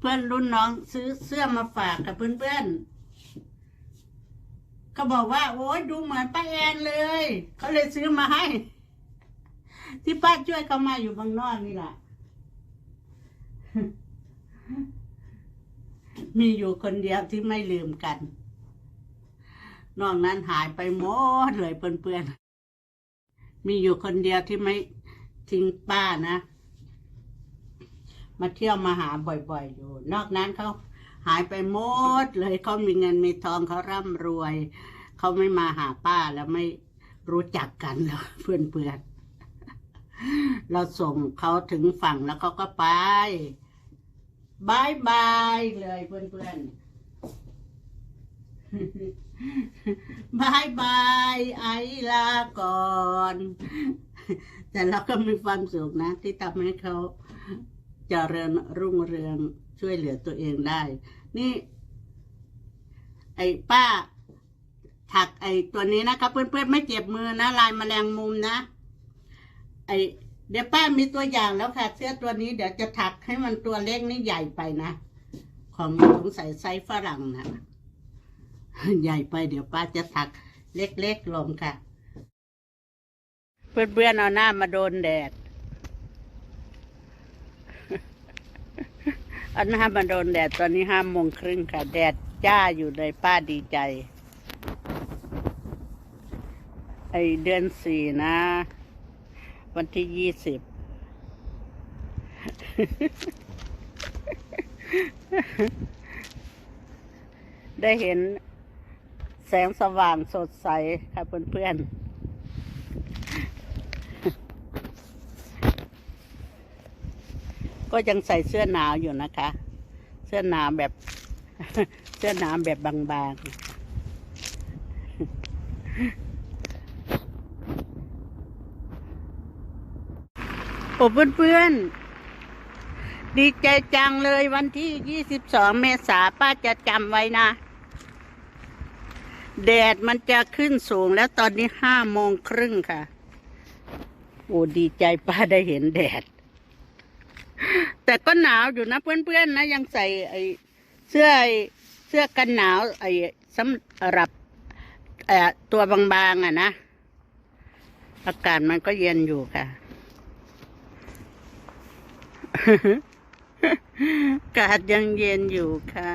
เพื่อนรุ่นน้องซื้อเสื้อมาฝากกับเพื่อนๆเขาบอกว่า โอ้ยดูเหมือนป้าแอนเลยเขาเลยซื้อมาให้ ที่ป้าช่วยเขามาอยู่บางนอกนี่แหละมีอยู่คนเดียวที่ไม่ลืมกัน นอกนั้นหายไปหมดเลยเพื่อนๆ มีอยู่คนเดียวที่ไม่ทิ้งป้านะ มาเที่ยวมาหาบ่อยๆอยู่ นอกนั้นเขาหายไปหมดเลยเขามีเงินมีทองเขาร่ำรวย เขาไม่มาหาป้าแล้วไม่รู้จักกันแล้วเพื่อนๆ เราส่งเขาถึงฝั่งแล้วเขาก็ไปบายบายเลยเพื่อนๆบายบายไอลาก่อน แต่เราก็มีความสุขนะ ที่ทำให้เขา เจริญรุ่งเรืองช่วยเหลือตัวเองได้ นี่ ไอ้ป้า ถักไอ้ตัวนี้นะครับเพื่อนๆไม่เจ็บมือนะ ลายแมลงมุมนะ ไอ้เดี๋ยวป้ามีตัวอย่างแล้วค่ะ เสื้อตัวนี้เดี๋ยวจะถักให้มันตัวเล็กนี่ใหญ่ไปนะ ของสงสัยไซส์ฝรั่งนะใหญ่ไปเดี๋ยวป้าจะถักเล็กๆลงค่ะ เพื่อนๆเอาหน้ามาโดนแดด อาหน้ามโดนแดดตอนนี้ห้าโมงครึ่งค่ะ แดดจ้าอยู่เลยป้าดีใจ ไอเดือนสี่นะ วันที่ยี่สิบได้เห็นแสงสว่างสดใสค่ะเพื่อนๆ ก็ยังใส่เสื้อหนาวอยู่นะคะ เสื้อหนาวแบบ เสื้อหนาวแบบบางๆ โอ้เพื่อนๆ ดีใจจังเลยวันที่ 22 เมษาป้าจะจำไว้นะ แดดมันจะขึ้นสูงแล้วตอนนี้ห้าโมงครึ่งค่ะ โอ้ดีใจป้าได้เห็นแดด แต่ก็หนาวอยู่นะเพื่อนๆนะยังใส่ไอ้เสื้อไอเสื้อกันหนาวไอ้สำหรับเอ่อตัวบางๆอะนะ อากาศมันก็เย็นอยู่ค่ะ อากาศยังเย็นอยู่ค่ะ